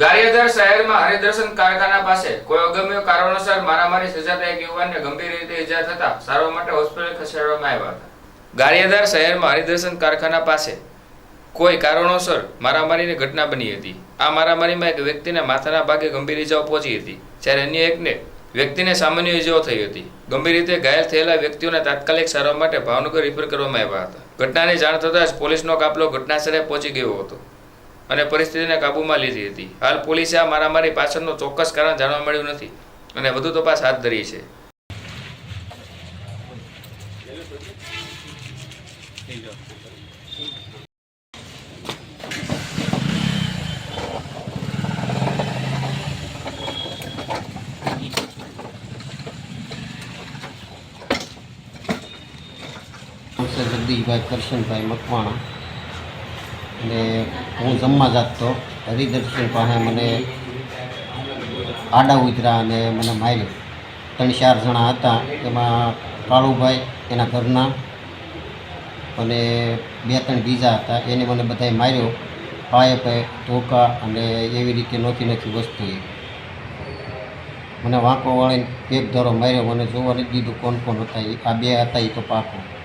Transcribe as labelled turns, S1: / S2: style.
S1: ગારિયાધાર શહેરમાં હરિદર્શન કારખાના પાસે કોઈ અગમ્ય કારણોસર મારામારી સજાતા એક યુવાનને ગંભીર રીતે ઈજા થતા સારવાર માટે હોસ્પિટલ ખસેડવામાં આવ્યા હતા. ગારિયાધાર શહેરમાં હરિદર્શન કારખાના પાસે કોઈ કારણોસર મારામારીની ઘટના બની હતી. આ મારામારીમાં એક વ્યક્તિને માથાના ભાગે ગંભીર ઈજાઓ પહોંચી હતી, જ્યારે અન્ય એકને વ્યક્તિને સામાન્ય ઈજાઓ થઈ હતી. ગંભીર રીતે ઘાયલ થયેલા વ્યક્તિઓને તાત્કાલિક સારવાર માટે ભાવનગર રિફર કરવામાં આવ્યા હતા. ઘટનાની જાણ થતાં જ પોલીસનો કાફલો ઘટનાસ્થળે પહોંચી ગયો હતો. અને પરિસ્થિતિને કાબૂમાં લીધી હતી. હાલ પોલીસે આ મારામારી પાછળનો ચોક્કસ કારણ જાણવા મળ્યું નથી અને વધુ તપાસ હાથ ધરી છે.
S2: જગદીશભાઈ કરશનભાઈ મકવાણા. અને હું જમવા જાતો હરિદર્શન પાસે મને આડા ઉતરા અને મને માર્યો. ત્રણ ચાર જણા હતા, એમાં કાળુભાઈ, એના ઘરના અને બે ત્રણ બીજા હતા, એને મને બધાએ માર્યો. પાયે પાયે ધોકા અને એવી રીતે નોખી નોખી એ. મને વાંકો વાળીને એક ધરો માર્યો, મને જોવા નથી દીધું કોણ કોણ હતા એ. આ બે હતા એ તો પાકો.